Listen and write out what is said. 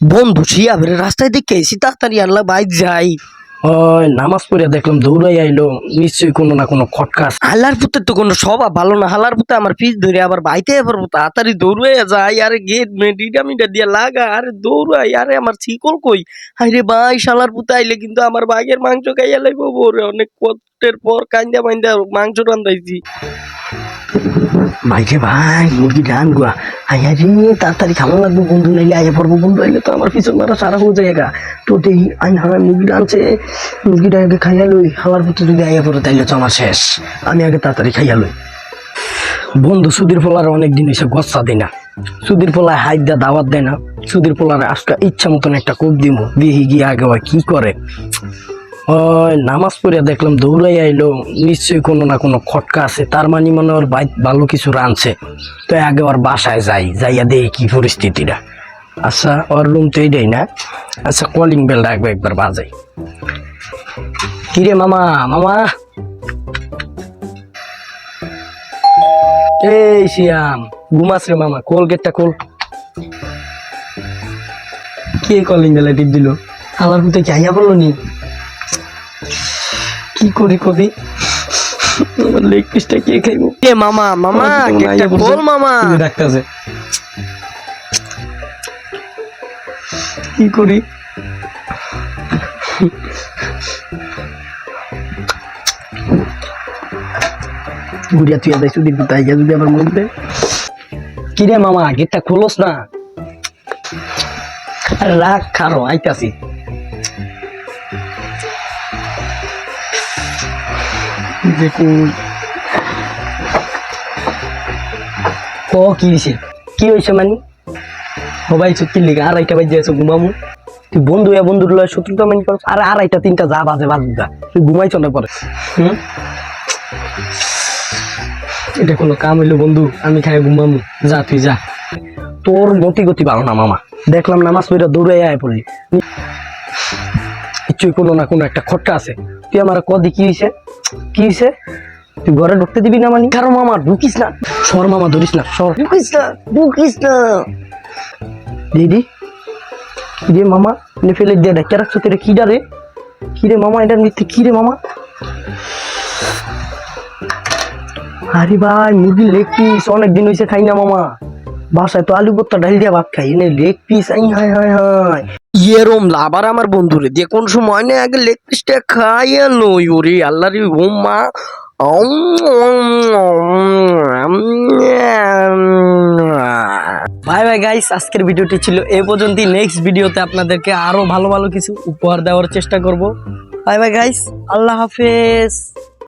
বন্ধু শিয়া বেরে রাস্তায় দেখে এসি তাড়াতাড়ি আল্লাহ বাইক যাই ওই নামাজ পড়ে দেখলাম দৌড়াই আইলো। নিশ্চয়ই কোনো না কোনো খটকা। হালার পুতে তো কোনো সবা ভালো না। হালার পুতে আমার পিস ধরে আবার বাইতে পারব তাড়াতাড়ি দৌড়ে যাই আরে গেট মেডিটা মিটা দিয়ে লাগা। আরে দৌড়াই আরে আমার শিকল কই? আরে ভাই শালার পুতে আইলে কিন্তু আমার বাঘের মাংস খাইয়া লাইব বরে অনেক কষ্টের পর কান্দা মাইন্দা মাংস রান্দাইছি ভাইকে ভাই, মুরগি ডান গুয়া। আইয়া রে, তাড়াতাড়ি খাওয়া লাগবে বন্ধু, নাইলে আইয়া পড়ব বন্ধু, আইলে তো আমার পিছন মারা সারা হয়ে যায় তো দেই আই হাওয়া মুরগি ডানছে। মুরগিটা আগে খাইয়া লই হাওয়ার ভিতরে যদি আইয়া পড়ে, তাইলে তো আমার শেষ। আমি আগে তাড়াতাড়ি খাইয়া লই। বন্ধু সুধীর পোলার অনেক দিন এসে গচ্ছা দেয় না। সুধীর পোলায় হাইট দা দাওয়াত দেয় না। সুধীর পোলার আজকে ইচ্ছা মতন একটা কোপ দিব দিয়ে গিয়ে আগে কি করে? নামাজ পড়ে দেখলাম দৌড়াই আইলো, নিশ্চয়ই কোনো না কোনো খটকা আছে। তার মানে মনে ওর বাইক ভালো কিছু রানছে তো আগে ওর বাসায় যাই, যাইয়া দেখি কি পরিস্থিতিটা। আচ্ছা ওর রুম তো এইটাই না? আচ্ছা কলিং বেল রাখব, একবার বাজাই। কিরে মামা মামা? এই শিয়াম ঘুমাস রে মামা কোল গেটটা কোল কে কলিং বেলা টিপ দিল? আমার পুতে কি আইয়া বলল নি? করি কবি লেগ পিসটা কে খাইবো? এ মামা মামা পড়ছে। খোল মামা। ডাকতেছে কি করি? গুড়িয়া তুই যাই সুদীপ তাই গিয়া যদি আবার মরবে কি রে মামা গেটটা খোলস না। আরে রাখ খারো আইতাছি। দেখুন ক কি হয়েছে কি হয়েছে মানে? সবাই চুক্তির লিগে আড়াইটা বাজে আছে, ঘুমামু। তুই বন্ধু এ বন্ধুর লয় শত্রুতা মানি করছ। আরে আড়াইটা, তিনটা, যা বাজে বাজুদা তুই ঘুমাইছ না পরে? হুম? এটা কোনো কাম হইল বন্ধু, আমি খাই ঘুমামু। যা, তুই যা। তোর মতি গতি ভালো না, মামা। দেখলাম নামাজ পড়ে দৌড়ে আয় পড়লি। নিশ্চয়ই কোনো না কোনো একটা খটকা আছে। তুই আমার কদি কি হয়েছে কি হয়েছে তুই ঘরে ঢুকতে দিবি না মানে? কারও মামা ঢুকিস না। সর মামা ধরিস না সর। ঢুকিস না ঢুকিস না। দিদি কিরে মামা? নে ফেলে দিয়ে ডাক্তার রাখছো তোরে কি ডারে কিরে মামা এটার মৃত্যু কিরে মামা? আরে ভাই মুরগির লেগ পিস অনেক দিন হয়েছে খাই না মামা। বাসায় তো আলু ভর্তা, ডাল দিয়ে ভাত খাই। এনে লেগ পিস আই হাই হাই হাই ইয়েরম লাভার আমার বন্ধুরে দিয়ে কোন সময় না আগে লেগ পিসটা খাইয়া লই ওরে আল্লাহ রে ও মা। বাই বাই গাইস আজকের ভিডিওটি ছিল এই পর্যন্তই। নেক্সট ভিডিওতে আপনাদেরকে আরও ভালো ভালো কিছু উপহার দেওয়ার চেষ্টা করব। বাই বাই গাইস আল্লাহ হাফেজ।